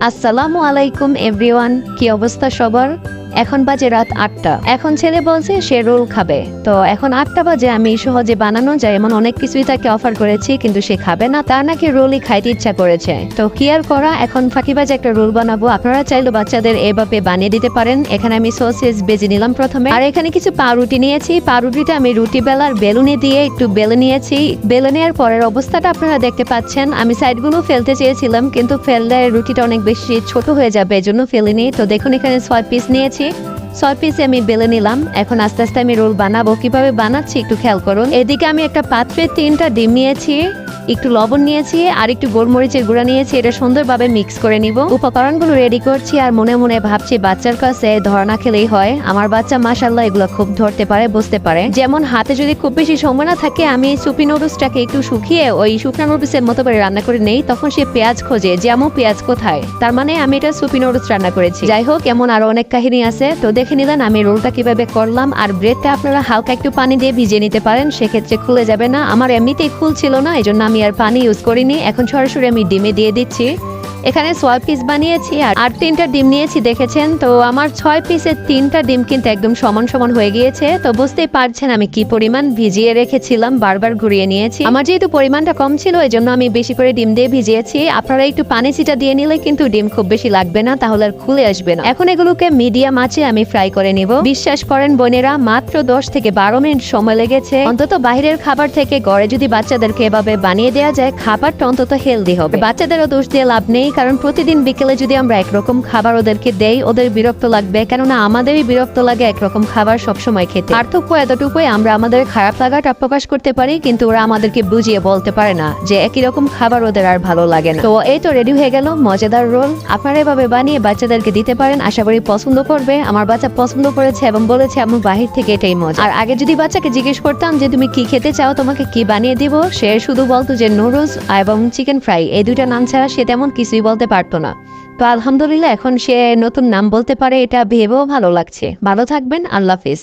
আসসালামু আলাইকুম এভরিওয়ান কি অবস্থা সবার? এখন বাজে রাত আটটা। এখন ছেলে বলছে সে রোল খাবে। তো এখন আটটা বাজে, আমি সহজে বানানো যায়, এমন অনেক কিছুই তাকে অফার করেছি, কিন্তু সে খাবে না, তার নাকি রোলই খাইতে ইচ্ছা করেছে। তো কি আর করা, এখন ফাঁকিবাজে একটা রোল বানাবো, আপনারা চাইলে বাচ্চাদের এভাবে বানিয়ে দিতে পারেন। এখানে আমি সসেজ বেজে নিলাম প্রথমে। আর এখানে কিছু পাউরুটি নিয়েছি পাউরুটিতে আমি রুটি বেলার বেলুনে দিয়ে একটু বেলে নিয়েছি। বেলে নেওয়ার পরের অবস্থাটা আপনারা দেখতে পাচ্ছেন। আমি সাইডগুলো ফেলতে চেয়েছিলাম, কিন্তু ফেললে রুটিটা অনেক বেশি ছোট হয়ে যাবে, এজন্য ফেলিনি। তো দেখুন এখানে ছয় পিস নিয়েছি। ছয় পিসে আমি বেলে নিলাম। এখন আস্তে আস্তে আমি রোল বানাবো। কীভাবে বানাচ্ছি একটু খেয়াল করুন। এদিকে আমি একটা পাত্রে তিনটা ডিম নিয়েছি। একটু লবণ নিয়েছি আর একটু গোলমরিচের গুঁড়া নিয়েছি, এটা সুন্দরভাবে মিক্স করে নিব। উপকরণগুলো রেডি করছি আর মনে মনে ভাবছি বাচ্চার কাছে ধরা না খেলেই হয়। আমার বাচ্চা মাসাল্লাহ এগুলো খুব ধরতে পারে, বুঝতে পারে। যেমন হাতে যদি খুব বেশি সময় না থাকে, আমি সুপি নুডলসটাকে একটু শুকিয়ে ওই শুকনা নুডলসের মতো করে রান্না করে নেই, তখন সে পেঁয়াজ খোঁজে যে আমু পেঁয়াজ কোথায়? তার মানে আমি এটা সুপি নুডলস রান্না করেছি। যাই হোক, এমন আরও অনেক কাহিনী আছে, তো দেখে নিলেন আমি রোলটা কীভাবে করলাম। আর ব্রেডটা আপনারা হালকা একটু পানি দিয়ে ভিজিয়ে নিতে পারেন, সেক্ষেত্রে খুলে যাবে না। আমার এমনিতেই খুল ছিল না এই জন্য আমি আর পানি ইউজ করিনি এখন সরাসরি আমি ডিমে দিয়ে দিচ্ছি। এখানে ছয় পিস বানিয়েছি আর তিনটা ডিম নিয়েছি, দেখেছেন? তো আমার ছয় পিসের তিনটা ডিম কিন্তু একদম সমান সমান হয়ে গিয়েছে। তো বুঝতেই পারছেন আমি কি পরিমাণ ভিজিয়ে রেখেছিলাম, বারবার ঘুরিয়ে নিয়েছি। আমার যেহেতু পরিমাণটা কম ছিল এই জন্য আমি বেশি করে ডিম দিয়ে ভিজিয়েছি। আপনারা একটু পানি চিটা দিয়ে নিলে কিন্তু ডিম খুব বেশি লাগবে না, তাহলে আর খুলে আসবে না। এখন এগুলোকে মিডিয়াম আঁচে আমি ফ্রাই করে নিব। বিশ্বাস করেন বোনেরা, মাত্র দশ থেকে বারো মিনিট সময় লেগেছে। অন্তত বাইরের খাবার থেকে ঘরে যদি বাচ্চাদেরকে এভাবে বানিয়ে দেওয়া যায়, খাবারটা অন্তত হেলদি হবে। বাচ্চাদেরও দোষ দিয়ে লাভ নেই কারণ প্রতিদিন বিকেলে যদি আমরা একরকম খাবার ওদেরকে দেই, ওদের বিরক্ত লাগবে। কেননা আমাদেরই বিরক্ত লাগে একরকম খাবার সবসময় খেতে। পার্থক্য এতটুকুই আমরা আমাদের খারাপ লাগাটা প্রকাশ করতে পারি, কিন্তু ওরা আমাদেরকে বুঝিয়ে বলতে পারে না যে একই রকম খাবার ওদের আর ভালো লাগে না। তো এই তো রেডি হয়ে গেল, মজাদার রোল আপনারা এভাবে বানিয়ে বাচ্চাদেরকে দিতে পারেন, আশা করি পছন্দ করবে। আমার বাচ্চা পছন্দ করেছে এবং বলেছে আমার বাহির থেকে এটাই মজা। আর আগে যদি বাচ্চাকে জিজ্ঞেস করতাম যে, তুমি কি খেতে চাও? তোমাকে কি বানিয়ে দিব? সে শুধু বলতো যে, নুডলস এবং চিকেন ফ্রাই। এই দুইটা নাম ছাড়া সে তেমন কিছুই বলতে পারতো না। তো আলহামদুলিল্লাহ, এখন সে নতুন নাম বলতে পারে, এটা ভেবেও ভালো লাগছে। ভালো থাকবেন, আল্লাহ হাফিজ।